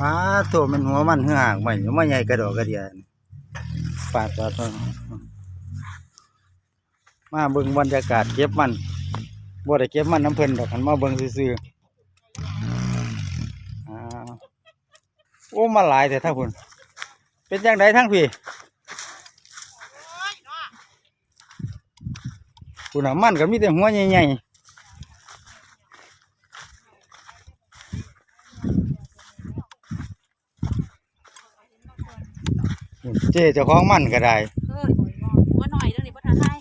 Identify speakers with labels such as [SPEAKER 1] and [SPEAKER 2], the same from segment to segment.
[SPEAKER 1] ป้าโถมันหัวมันเหือหางใหม่ไมาใหญ่กระโดดกระเดียนปาดปาดปาดมาเบิ่งบรรยากาศเก็บมันบ่ได้เก็บมันน้ำเพิ่นดอกคันมาเบิ่งซื่อๆอ่าโอ้มาหลายแต่ถ้าพุ่นเป็นจังไดทั้งพี่พุ่นน่ะมันก็มีแต่หัวใหญ่ๆ เจ๊เจ้าของมันก็ได้
[SPEAKER 2] เอ้ยว่าหน่อยเรื่องนี้พ่อทานไทย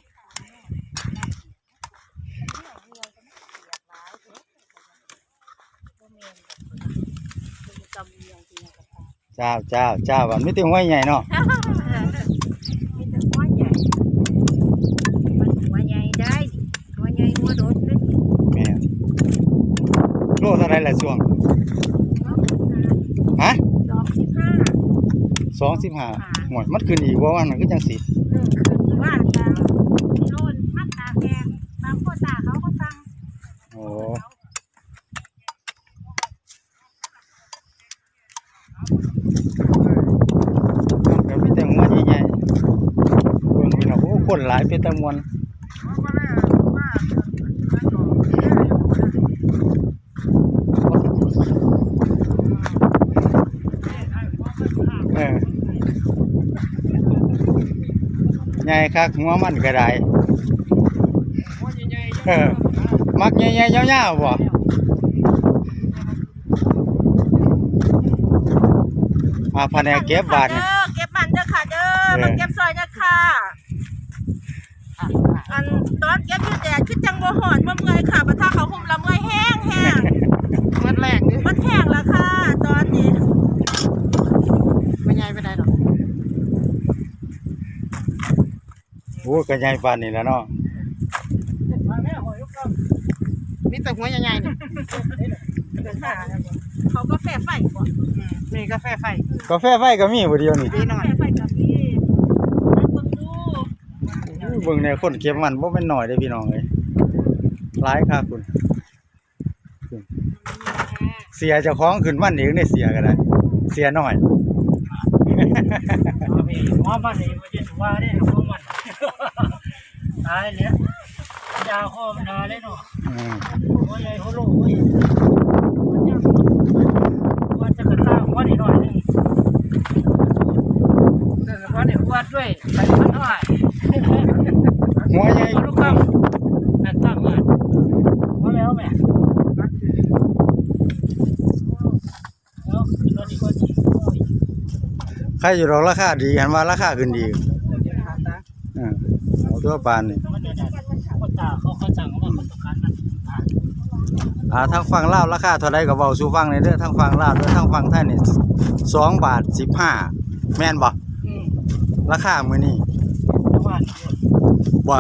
[SPEAKER 1] เจ้าเจ้าเจ้าวันไม่ถึงห้วยใหญ่เนาะ
[SPEAKER 2] มีแต่หัวใหญ่มันหัวใหญ่ได้หัวใหญ่หัวโดดเลย
[SPEAKER 1] แม่นโลเท่าไรละช่วงฮะ
[SPEAKER 2] สองสิบห้า
[SPEAKER 1] สองสิบ ห้าหมดมันขึ้นอีกว่าวันมันก็จังสิ
[SPEAKER 2] เออคืนว่านยางกิโลนมัดตาแกงตามโคตาเขาก็สั่ง
[SPEAKER 1] โอ้มันก็มีแต่หัวใหญ่ๆเบิ่งพี่น้องโอ้คนหลายเป็นตะมวน ใหญ่คักหัวมันก็ได้เออมักใหญ่ๆยาวๆบ่อาแผนกเก็บบาทนี่
[SPEAKER 2] เด้อเก็บมันเด้อค่ะเด้อ
[SPEAKER 1] เออ
[SPEAKER 2] มาเก็บซอยนะค่ะอันตอนเก็บอยู่แดดคือจังบ่หอนบ่เมื่อยค่ะปะถ้าเขาคุมละเมื่อยแห้งแห้ง
[SPEAKER 3] มันแรงนี่
[SPEAKER 2] มันแห้งแล้วค่ะ ตอนนี้
[SPEAKER 3] ไม่ใหญ่ไปไหนหรอก
[SPEAKER 1] โอ้ก็ใหญ่ปานนี้แหล้วเนาะ
[SPEAKER 3] มีแต่หัวใหญ่ๆนี่
[SPEAKER 2] เขาก็แฝไฟบ่
[SPEAKER 3] นี่กาแฟไฟ
[SPEAKER 1] กาแฟไฟก็มีบ่เดียวนี่
[SPEAKER 3] ดีหน่อย
[SPEAKER 2] แฝไฟกับพี่นั่งเบิ่งดู
[SPEAKER 1] อู้เบิ่งในคนเก็บมันบ่แม่นน้อยเด้อพี่น้องเอ้ยหลายคักคุณคุณ เสียเจ้าของขึ้นมันเองได้เสียก็ได้ เสียน้อย
[SPEAKER 4] หัวมันนี่มันจะถือว่าได้หัวมัน ตายเลยยาข้อมันนาเลยเนาะ
[SPEAKER 1] อืม
[SPEAKER 4] หัวใหญ่หัวโลเว้ยมันยังว่าจะกระต้างหัวนิดหน่อยนึงแต่หัวเนี่ยหัวด้วยไปมันหน่อย
[SPEAKER 1] หัวใหญ่
[SPEAKER 4] เอาลูกคำนั่นตั้งมาพอแล้วแม่แล้วรถดีกว่าจี
[SPEAKER 1] ใครอยู่ดอกราคาดีหันว่าราคาขึ้นดีเออเอา ตัวบานนี่
[SPEAKER 4] อ่า
[SPEAKER 1] ทางฝั่งลาวราคาเท่าไรกับเบาสู่ฟังในเด้อทางฝั่งลาวเด้อทางฝั่งไทยนี่สองบาทสิบห้าแม่นบ่ราคามื้อนี้บ่